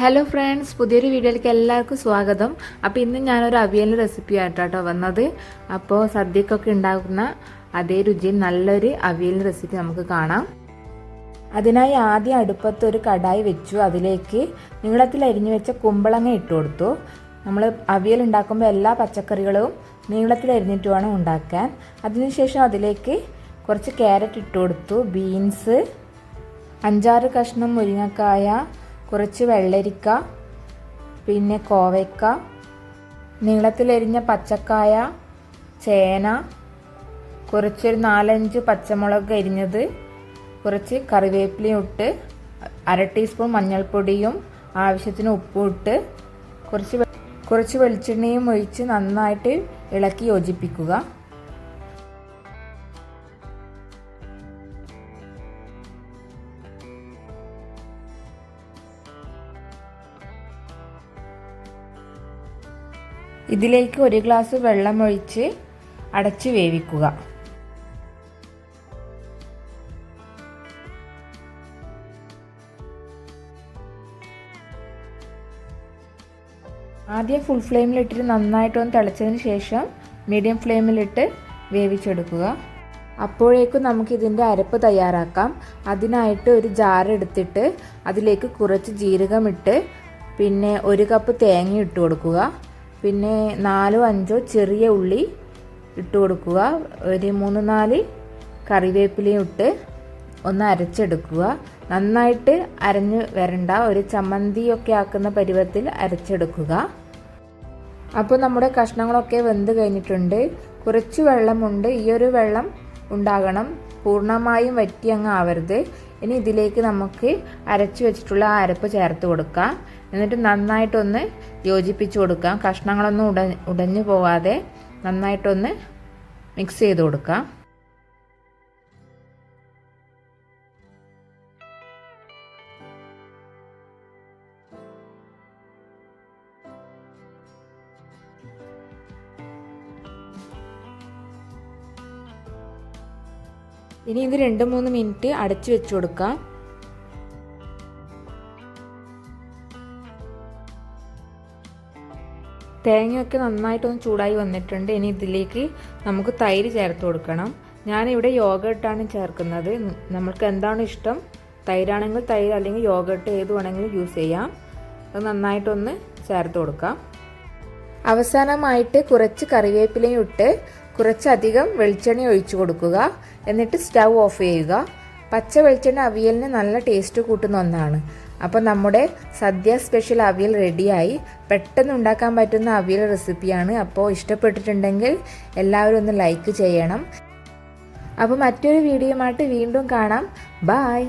Hello friends പുതിയൊരു വീഡിയോയിലേക്ക് എല്ലാവർക്കും സ്വാഗതം. അപ്പോൾ ഇന്ന് ഞാനൊരു അവിയൽ റെസിപ്പി ആയിട്ടാട്ടോ വന്നത്. അപ്പോൾ സദ്യക്കൊക്കെ ഉണ്ടാക്കുന്ന അതേ രുചിയിൽ നല്ലൊരു അവിയൽ റെസിപ്പി നമുക്ക് കാണാം. അതിനായി ആദ്യം അടുപ്പത്ത് ഒരു കടായി വെച്ചു. അതിലേക്ക് നീളത്തിൽ അരിഞ്ഞു വെച്ച കുമ്പളങ്ങ ഇട്ട് കൊടുത്തു. നമ്മൾ അവിയൽ ഉണ്ടാക്കുമ്പോൾ എല്ലാ പച്ചക്കറികളും നീളത്തിൽ അരിഞ്ഞിട്ട് വേണം ഉണ്ടാക്കാൻ. അതിനുശേഷം അതിലേക്ക് കുറച്ച് ക്യാരറ്റ് ഇട്ട് കൊടുത്തു. ബീൻസ് അഞ്ചാറ് കഷ്ണം മുരിങ്ങക്കായ കുറച്ച് വെള്ളരിക്ക പിന്നെ കോവയ്ക്ക നീളത്തിലെരിഞ്ഞ പച്ചക്കായ ചേന കുറച്ചൊരു നാലഞ്ച് പച്ചമുളക് അരിഞ്ഞത് കുറച്ച് കറിവേപ്പിലയും ഇട്ട് അര ടീസ്പൂൺ മഞ്ഞൾപ്പൊടിയും ആവശ്യത്തിന് ഉപ്പും ഇട്ട് കുറച്ച് കുറച്ച് വെളിച്ചെണ്ണയും ഒഴിച്ച് നന്നായിട്ട് ഇളക്കി യോജിപ്പിക്കുക. ഇതിലേക്ക് ഒരു ഗ്ലാസ് വെള്ളമൊഴിച്ച് അടച്ച് വേവിക്കുക. ആദ്യം ഫുൾ ഫ്ലെയിമിലിട്ടിട്ട് നന്നായിട്ടൊന്ന് തിളച്ചതിന് ശേഷം മീഡിയം ഫ്ലെയിമിലിട്ട് വേവിച്ചെടുക്കുക. അപ്പോഴേക്കും നമുക്കിതിന്റെ അരപ്പ് തയ്യാറാക്കാം. അതിനായിട്ട് ഒരു ജാർ എടുത്തിട്ട് അതിലേക്ക് കുറച്ച് ജീരകമിട്ട് പിന്നെ ഒരു കപ്പ് തേങ്ങ ഇട്ട് കൊടുക്കുക. പിന്നെ നാലോ അഞ്ചോ ചെറിയ ഉള്ളി ഇട്ട് കൊടുക്കുക. ഒരു മൂന്ന് നാല് കറിവേപ്പിലയും ഇട്ട് ഒന്ന് അരച്ചെടുക്കുക. നന്നായിട്ട് അരഞ്ഞ് വരണ്ട ഒരു ചമ്മന്തിയൊക്കെ ആക്കുന്ന പരുവത്തിൽ അരച്ചെടുക്കുക. അപ്പോൾ നമ്മുടെ കഷ്ണങ്ങളൊക്കെ വെന്ത് കഴിഞ്ഞിട്ടുണ്ട്. കുറച്ച് വെള്ളമുണ്ട്. ഈ ഒരു വെള്ളം ഉണ്ടാകണം. പൂർണമായും വറ്റി അങ്ങ് ആവരുത്. ഇനി ഇതിലേക്ക് നമുക്ക് അരച്ചു വെച്ചിട്ടുള്ള അരപ്പ് ചേർത്ത് കൊടുക്കാം. എന്നിട്ട് നന്നായിട്ടൊന്ന് യോജിപ്പിച്ച് കൊടുക്കാം. കഷ്ണങ്ങളൊന്നും ഉട ഉടഞ്ഞു പോവാതെ നന്നായിട്ടൊന്ന് മിക്സ് ചെയ്ത് കൊടുക്കാം. ഇനി ഇത് രണ്ട് മൂന്ന് മിനിറ്റ് അടച്ചു വെച്ച് കൊടുക്കാം. തേങ്ങയൊക്കെ നന്നായിട്ടൊന്ന് ചൂടായി വന്നിട്ടുണ്ട്. ഇനി ഇതിലേക്ക് നമുക്ക് തൈര് ചേർത്ത് കൊടുക്കണം. ഞാനിവിടെ യോഗട്ടാണ് ചേർക്കുന്നത്. നമ്മൾക്ക് എന്താണ് ഇഷ്ടം? തൈരാണെങ്കിൽ തൈര് അല്ലെങ്കിൽ യോഗട്ട് ഏത് വേണമെങ്കിലും യൂസ് ചെയ്യാം. അത് നന്നായിട്ടൊന്ന് ചേർത്ത് കൊടുക്കാം. അവസാനമായിട്ട് കുറച്ച് കറിവേപ്പിലയും ഇട്ട് കുറച്ചധികം വെളിച്ചെണ്ണ ഒഴിച്ചു കൊടുക്കുക. എന്നിട്ട് സ്റ്റൗ ഓഫ് ചെയ്യുക. പച്ച വെളിച്ചെണ്ണ അവിയലിന് നല്ല ടേസ്റ്റ് കൂട്ടുന്ന ഒന്നാണ്. അപ്പോൾ നമ്മുടെ സദ്യ സ്പെഷ്യൽ അവിയൽ റെഡിയായി പെട്ടെന്ന് ഉണ്ടാക്കാൻ പറ്റുന്ന അവിയൽ റെസിപ്പിയാണ് അപ്പോൾ ഇഷ്ടപ്പെട്ടിട്ടുണ്ടെങ്കിൽ എല്ലാവരും ഒന്ന് ലൈക്ക് ചെയ്യണം. അപ്പോൾ മറ്റൊരു വീഡിയോയുമായിട്ട് വീണ്ടും കാണാം. ബായ്